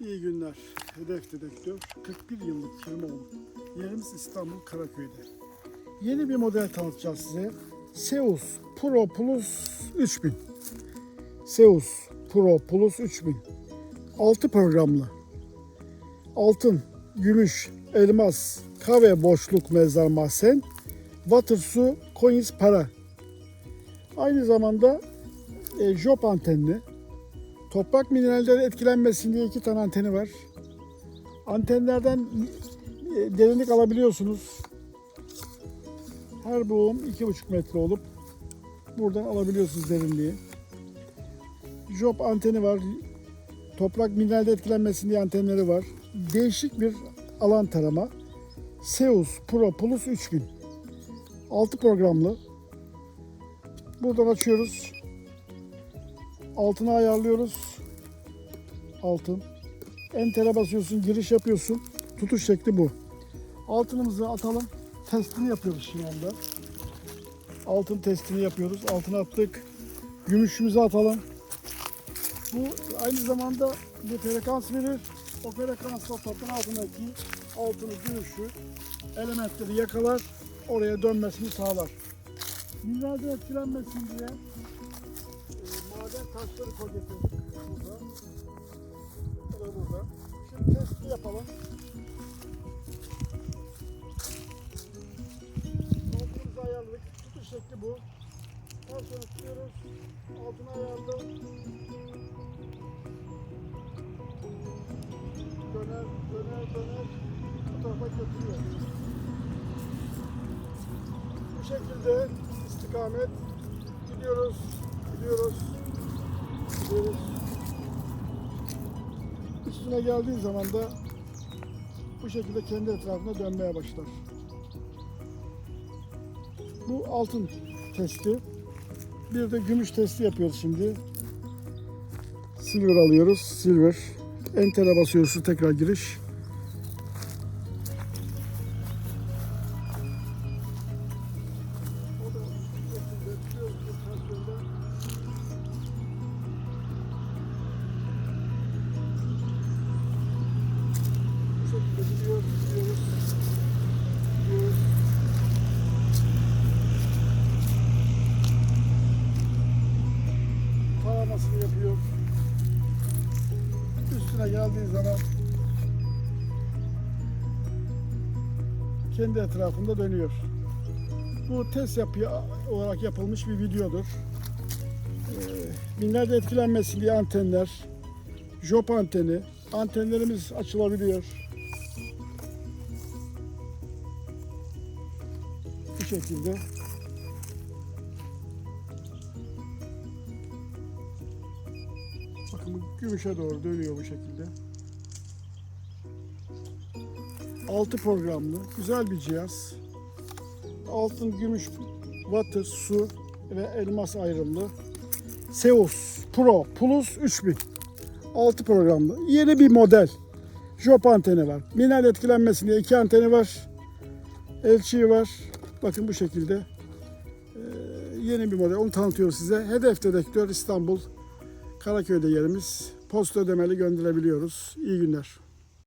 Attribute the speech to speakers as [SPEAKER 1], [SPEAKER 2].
[SPEAKER 1] İyi günler. Hedef Dedektör 41 yıllık firma olup yerimiz İstanbul Karaköy'de. Yeni bir model tanıtacağız size. Seus Pro Plus 3000. Seus Pro Plus 3000. 6 programlı. Altın, gümüş, elmas, kahve boşluk mezar mahzen, water su, coins para. Aynı zamanda e, job antenli, Toprak mineralleri etkilenmesin diye iki tane anteni var. Antenlerden e, derinlik alabiliyorsunuz. Her boğum 2,5 metre olup buradan alabiliyorsunuz derinliği. Job anteni var. Toprak mineralde etkilenmesin diye antenleri var. Değişik bir alan tarama. Seus Pro Plus 3000. 6 programlı. Buradan açıyoruz. Altına ayarlıyoruz. Altın. Enter'e basıyorsun, giriş yapıyorsun. Tutuş şekli bu. Altınımızı atalım. Testini yapıyoruz şimdi anda. Altın testini yapıyoruz. Altına attık. Gümüşümüzü atalım. Bu aynı zamanda bir frekans verir. O frekansla topun altındaki altını, gümüşü, elementleri yakalar. Oraya dönmesini sağlar. Mineralden etkilenmesin diye maden taşları koy getirdik burada. Bu da burada. Şimdi testi yapalım. Altımızı ayarladık. Tutuş şekli bu. Daha sonra tutuyoruz. Altına ayarladım. Döner, döner, döner. Bu tarafa götürüyor. Bu şekilde istikamet gidiyoruz, gidiyoruz, gidiyoruz. Üstüne geldiği zaman da bu şekilde kendi etrafına dönmeye başlar. Bu altın testi. Bir de gümüş testi yapıyoruz şimdi. Silver alıyoruz. Silver. Enter'e basıyorsun tekrar giriş. Taramasını yapıyor. Üstüne geldiği kendi etrafında dönüyor. Bu test yapı olarak yapılmış bir videodur. Ee, binlerce etkilenmesin diye antenler, job anteni, antenlerimiz açılabiliyor. Şekilde. Bakın gümüşe doğru dönüyor bu şekilde. 6 programlı güzel bir cihaz. Altın, gümüş, water, su ve elmas ayrımlı. Seus Pro Plus 3000. 6 programlı. Yeni bir model. Job anteni var. Mineral etkilenmesin diye iki anteni var. Elçiği var. Bakın bu şekilde. Ee, yeni bir model. Onu tanıtıyoruz size. Hedef dedektör İstanbul. Karaköy'de yerimiz. Posta ödemeli gönderebiliyoruz. İyi günler.